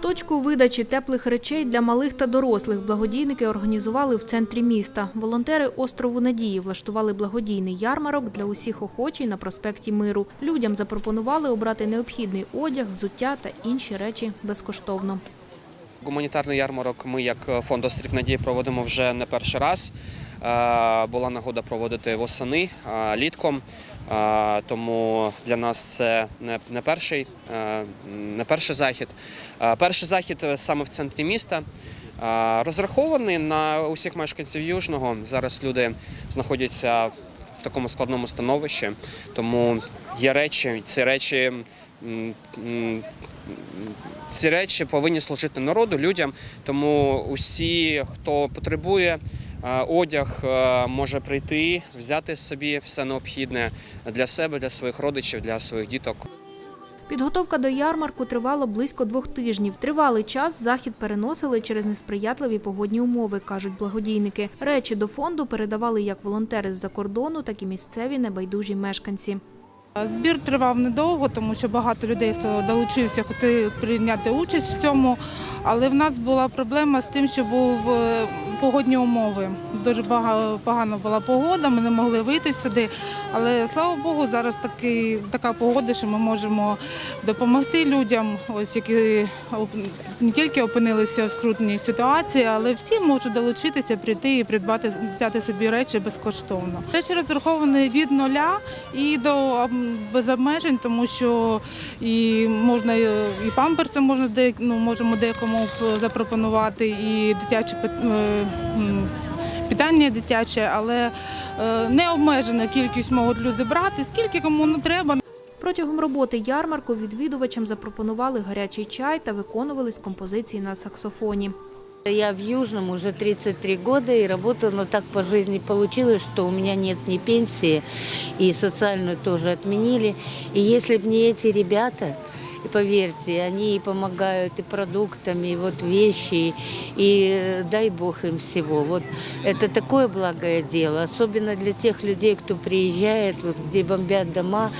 Точку видачі теплих речей для малих та дорослих благодійники організували в центрі міста. Волонтери острову Надії влаштували благодійний ярмарок для усіх охочій на проспекті Миру. Людям запропонували обрати необхідний одяг, взуття та інші речі безкоштовно. Гуманітарний ярмарок ми, як фонд «Острів Надії, проводимо вже не перший раз. Е, Була нагода проводити восени е, літком. Е, Тому для нас це не, перший, не перший захід. Перший захід саме в центрі міста. Розрахований на усіх мешканців Южного. Зараз люди знаходяться в такому складному становищі, тому є речі, ці речі. ці речі повинні служити народу, людям. Тому усі, хто потребує одяг, е, може прийти, взяти собі все необхідне для себе, для своїх родичів, для своїх діток. Підготовка до ярмарку тривала близько двох тижнів. Тривалий час захід переносили через несприятливі погодні умови, кажуть благодійники. Речі до фонду передавали як волонтери з-за кордону, так і місцеві небайдужі мешканці. Збір тривав недовго, тому що багато людей, хто долучився, хотів прийняти участь в цьому. Але в нас була проблема з тим, що був е, погодні умови. Дуже погана була погода, ми не могли вийти сюди. Але слава Богу, зараз такий, така погода, що ми можемо допомогти людям, ось які не тільки опинилися в скрутній ситуації, але всі можуть долучитися, прийти і придбати, взяти собі речі безкоштовно. Речі розраховані від нуля і до без обмежень, тому що і можна і памперси можна де, ну, можемо декому запропонувати, і дитяче пит- е, питання дитяче, але е, не обмежена кількість можуть люди брати, скільки кому не треба. Протягом роботи ярмарку відвідувачам запропонували гарячий чай та виконувались композиції на саксофоні. Я в Южном уже 33 года и работаю, но так по жизни получилось, что у меня нет ни пенсии, и социальную тоже отменили. И если бы не эти ребята, и поверьте, они и помогают и продуктами, и вот вещи, и э, дай Бог им всего. Вот это такое благое дело, особенно для тех людей, кто приезжает, вот, где бомбят дома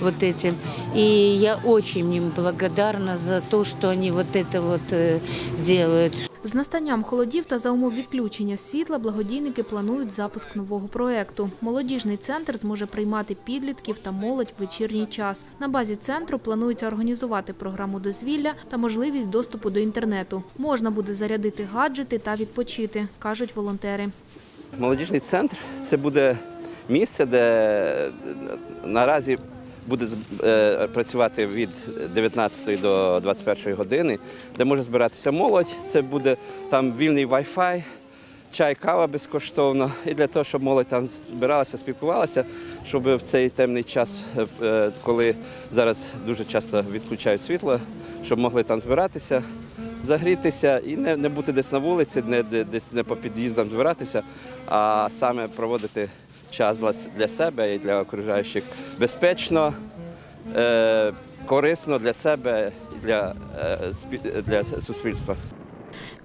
вот этим. И я очень им благодарна за то, что они вот это вот э, делают, З настанням холодів та за умов відключення світла благодійники планують запуск нового проекту. Молодіжний центр зможе приймати підлітків та молодь в вечірній час. На базі центру планується організувати програму дозвілля та можливість доступу до інтернету. Можна буде зарядити гаджети та відпочити, кажуть волонтери. Молодіжний центр це буде місце, де наразі буде е, працювати від 19 до 21 години, де може збиратися молодь. Це буде там вільний Wi-Fi, чай, кава безкоштовно. І для того, щоб молодь там збиралася, спілкувалася, щоб в цей темний час, е, е, коли зараз дуже часто відключають світло, щоб могли там збиратися. Загрітися і не, не бути десь на вулиці, не десь не по під'їздам збиратися, а саме проводити час для, себе і для окружаючих безпечно, е, корисно для себе і для, е, для суспільства.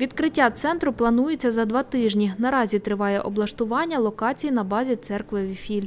Відкриття центру планується за два тижні. Наразі триває облаштування локації на базі церкви Віфіль.